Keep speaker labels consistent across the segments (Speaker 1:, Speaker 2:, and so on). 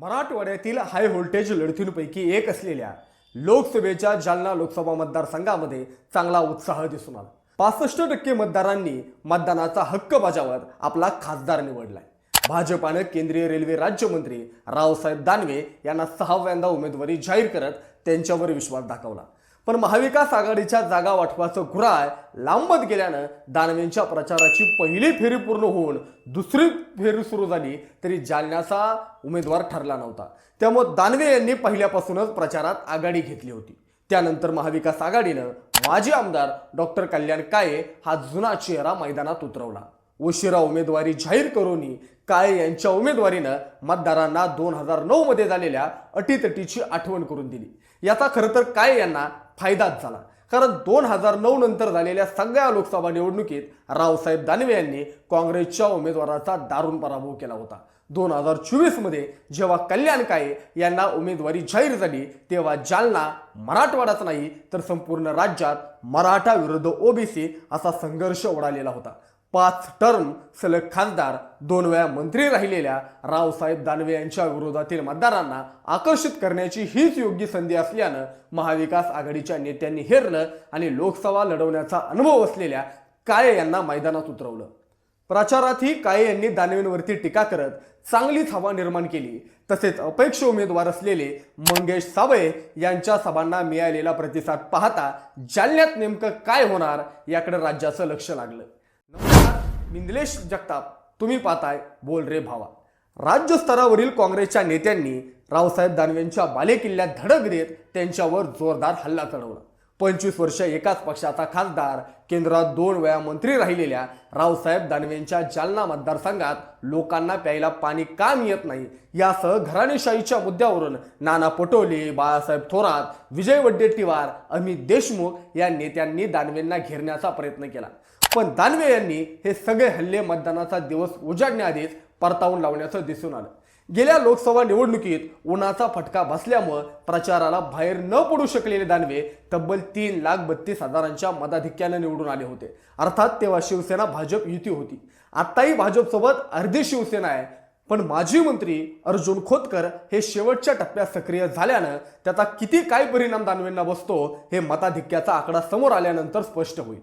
Speaker 1: मराठवाड्यातील high voltage लढतींपैकी एक असलेल्या लोकसभेच्या जालना लोकसभा मतदारसंघामध्ये चांगला उत्साह दिसून आला. पासष्ट टक्के मतदारांनी मतदानाचा हक्क बजावत आपला खासदार निवडलाय. भाजपानं केंद्रीय रेल्वे राज्यमंत्री रावसाहेब दानवे यांना सहाव्यांदा उमेदवारी जाहीर करत त्यांच्यावर विश्वास दाखवला. पण महाविकास आघाडीच्या जागा वाटपाचं घुराळ लांबत गेल्यानं दानवेंच्या प्रचाराची पहिली फेरी पूर्ण होऊन दुसरी फेरी सुरू झाली तरी जालन्याचा उमेदवार ठरला नव्हता. त्यामुळे दानवे यांनी पहिल्यापासूनच प्रचारात आघाडी घेतली होती. त्यानंतर महाविकास आघाडीनं माजी आमदार डॉक्टर कल्याण काळे हा जुना चेहरा मैदानात उतरवला. उशिरा उमेदवारी जाहीर करूनही काळे यांच्या उमेदवारीनं मतदारांना दोन हजार नऊ मध्ये झालेल्या अटीतटीची आठवण करून दिली. याचा खरं तर काळे यांना फायदाच झाला. कारण दोन हजार नऊ नंतर झालेल्या सगळ्या लोकसभा निवडणुकीत रावसाहेब दानवे यांनी काँग्रेसच्या उमेदवाराचा दारुण पराभव केला होता. दोन हजार चोवीसमध्ये जेव्हा कल्याण काळे यांना उमेदवारी जाहीर झाली तेव्हा जालना मराठवाडाच नाही तर संपूर्ण राज्यात मराठा विरुद्ध ओबीसी असा संघर्ष उडालेला होता. पाच टर्म सलग खासदार दोन वेळा मंत्री राहिलेल्या रावसाहेब दानवे यांच्या विरोधातील मतदारांना आकर्षित करण्याची हीच योग्य संधी असल्यानं महाविकास आघाडीच्या नेत्यांनी हेरलं आणि लोकसभा लढवण्याचा अनुभव असलेल्या काळे यांना मैदानात उतरवलं. प्रचारातही काळे यांनी दानवेंवरती टीका करत चांगलीच हवा निर्माण केली. तसेच अपेक्ष उमेदवार असलेले मंगेश साबळे यांच्या सभांना मिळालेला प्रतिसाद पाहता जालन्यात नेमकं काय होणार याकडे राज्याचं लक्ष लागलं. नमस्कार मी निलेश जगताप तुम्ही पाहताय बोल रे भावा. राज्यस्तरावरील काँग्रेसच्या नेत्यांनी रावसाहेब दानवेंच्या बालेकिल्ल्यात धडक देत त्यांच्यावर जोरदार हल्ला चढवला. पंचवीस वर्ष एकाच पक्षाचा खासदार केंद्रात दोन वेळा मंत्री राहिलेल्या रावसाहेब दानवेंच्या जालना मतदारसंघात लोकांना प्यायला पाणी का मिळत नाही? यासह घराणेशाहीच्या मुद्द्यावरून नाना पटोले बाळासाहेब थोरात विजय वड्डेट्टीवार अमित देशमुख या नेत्यांनी दानवेंना घेरण्याचा प्रयत्न केला. पण दानवे यांनी हे सगळे हल्ले मतदानाचा दिवस उजाडण्याआधीच परतावून लावण्याचं दिसून आलं. गेल्या लोकसभा निवडणुकीत उन्हाचा फटका बसल्यामुळं प्रचाराला बाहेर न पडू शकलेले दानवे तब्बल तीन लाख बत्तीस हजारांच्या मताधिक्यानं निवडून आले होते. अर्थात तेव्हा शिवसेना भाजप युती होती. आत्ताही भाजपसोबत अर्धी शिवसेना आहे पण माजी मंत्री अर्जुन खोतकर हे शेवटच्या टप्प्यात सक्रिय झाल्यानं त्याचा किती काय परिणाम दानवेंना बसतो हे मताधिक्याचा आकडा समोर आल्यानंतर स्पष्ट होईल.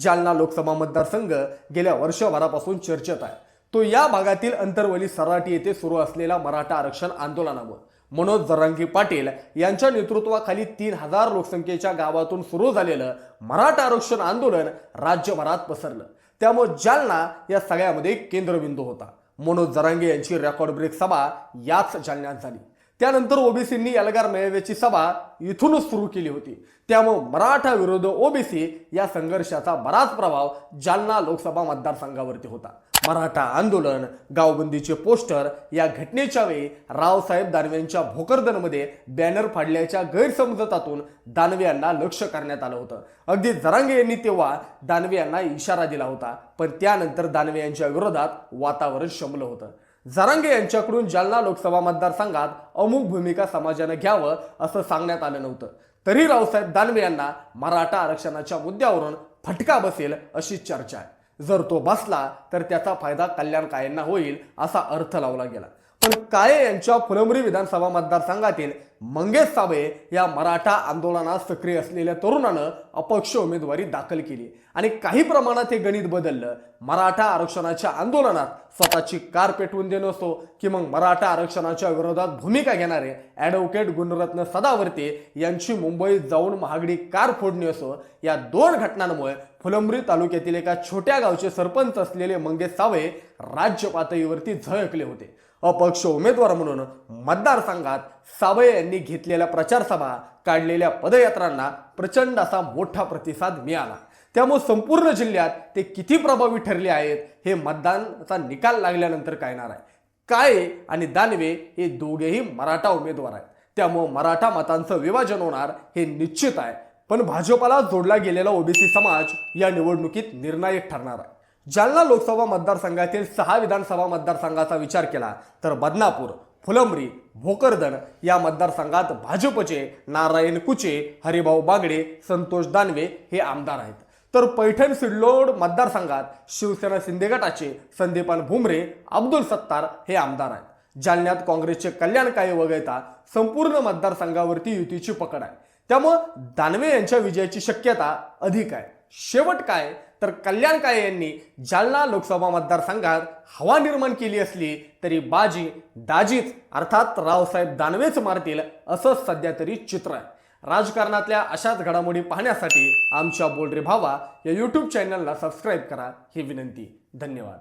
Speaker 1: जालना लोकसभा मतदारसंघ गेल्या वर्षभरापासून चर्चेत आहे. तो या भागातील अंतरवली सराटी येथे सुरू असलेल्या मराठा आरक्षण आंदोलनावर मनोज जरांगी पाटील यांच्या नेतृत्वाखाली तीन हजार लोकसंख्येच्या गावातून सुरू झालेलं मराठा आरक्षण आंदोलन राज्यभरात पसरलं. त्यामुळे जालना या सगळ्यामध्ये एक केंद्रबिंदू होता. मनोज जरांगे यांची रेकॉर्ड ब्रेक सभा याच जालन्यात झाली. त्यानंतर ओबीसींनी एल्गार मेळाव्याची सभा इथूनच सुरू केली होती. त्यामुळे मराठा विरुद्ध ओबीसी या संघर्षाचा बराच प्रभाव जालना लोकसभा मतदारसंघावरती होता. मराठा आंदोलन गावबंदीचे पोस्टर या घटनेच्या वेळी रावसाहेब दानवेंच्या भोकरदनमध्ये बॅनर फाडल्याच्या गैरसमजतातून दानवे यांना लक्ष करण्यात आलं होतं. अगदी जरांगे यांनी तेव्हा दानवे यांना इशारा दिला होता पण त्यानंतर दानवे यांच्या विरोधात वातावरण शमलं होतं. जरांगे यांच्याकडून जालना लोकसभा मतदारसंघात अमुक भूमिका समाजानं घ्यावं असं सांगण्यात आलं नव्हतं. तरी रावसाहेब दानवे यांना मराठा आरक्षणाच्या मुद्द्यावरून फटका बसेल अशी चर्चा आहे. जर तो बसला तर त्याचा फायदा कल्याण कायेंना होईल असा अर्थ लावला गेला. पण काळे यांच्या फुलंबरी विधानसभा मतदारसंघातील मंगेश साबळे या मराठा आंदोलनात सक्रिय असलेल्या तरुणानं अपक्ष उमेदवारी दाखल केली. आणि काही प्रमाणात हे गणित बदललं. मराठा आरक्षणाच्या आंदोलनात स्वतःची कार पेटवून देणं असो की मग मराठा आरक्षणाच्या विरोधात भूमिका घेणारे ॲडव्होकेट गुणरत्न सदावर्ते यांची मुंबईत जाऊन महागडी कार फोडणी असो या दोन घटनांमुळे फुलंब्री तालुक्यातील एका छोट्या गावचे सरपंच असलेले मंगेश सावळे राज्य पातळीवरती झळकले होते. अपक्ष उमेदवार म्हणून मतदारसंघात साबळे यांनी घेतलेल्या प्रचारसभा काढलेल्या पदयात्रांना प्रचंड असा मोठा प्रतिसाद मिळाला. त्यामुळे संपूर्ण जिल्ह्यात ते किती प्रभावी ठरले आहेत हे मतदानाचा निकाल लागल्यानंतर कळणार आहे. काळे आणि दानवे हे दोघेही मराठा उमेदवार आहेत. त्यामुळे मराठा मतांचं विभाजन होणार हे निश्चित आहे. पण भाजपाला जोडला गेलेला ओबीसी समाज या निवडणुकीत निर्णायक ठरणार आहे. जालना लोकसभा मतदारसंघातील सहा विधानसभा मतदारसंघाचा विचार केला तर बदनापूर फुलंब्री भोकरदन या मतदारसंघात भाजपचे नारायण कुचे हरिभाऊ बागडे संतोष दानवे हे आमदार आहेत. तर पैठण सिल्लोड मतदारसंघात शिवसेना शिंदे गटाचे संदीपान भुमरे अब्दुल सत्तार हे आमदार आहेत. जालन्यात काँग्रेसचे कल्याण काळे वगळता संपूर्ण मतदारसंघावरती युतीची पकड आहे. त्यामुळं दानवे यांच्या विजयाची शक्यता अधिक आहे. शेवट काय? तर कल्याण काळे यांनी जालना लोकसभा मतदारसंघात हवा निर्माण केली असली तरी बाजी दाजीच अर्थात रावसाहेब दानवेच मारतील असं सध्या तरी चित्र आहे. राजकारणातल्या अशाच घडामोडी पाहण्यासाठी आमच्या बोलरे भावा या यूट्यूब चॅनलला सबस्क्राईब करा. ही विनंती. धन्यवाद.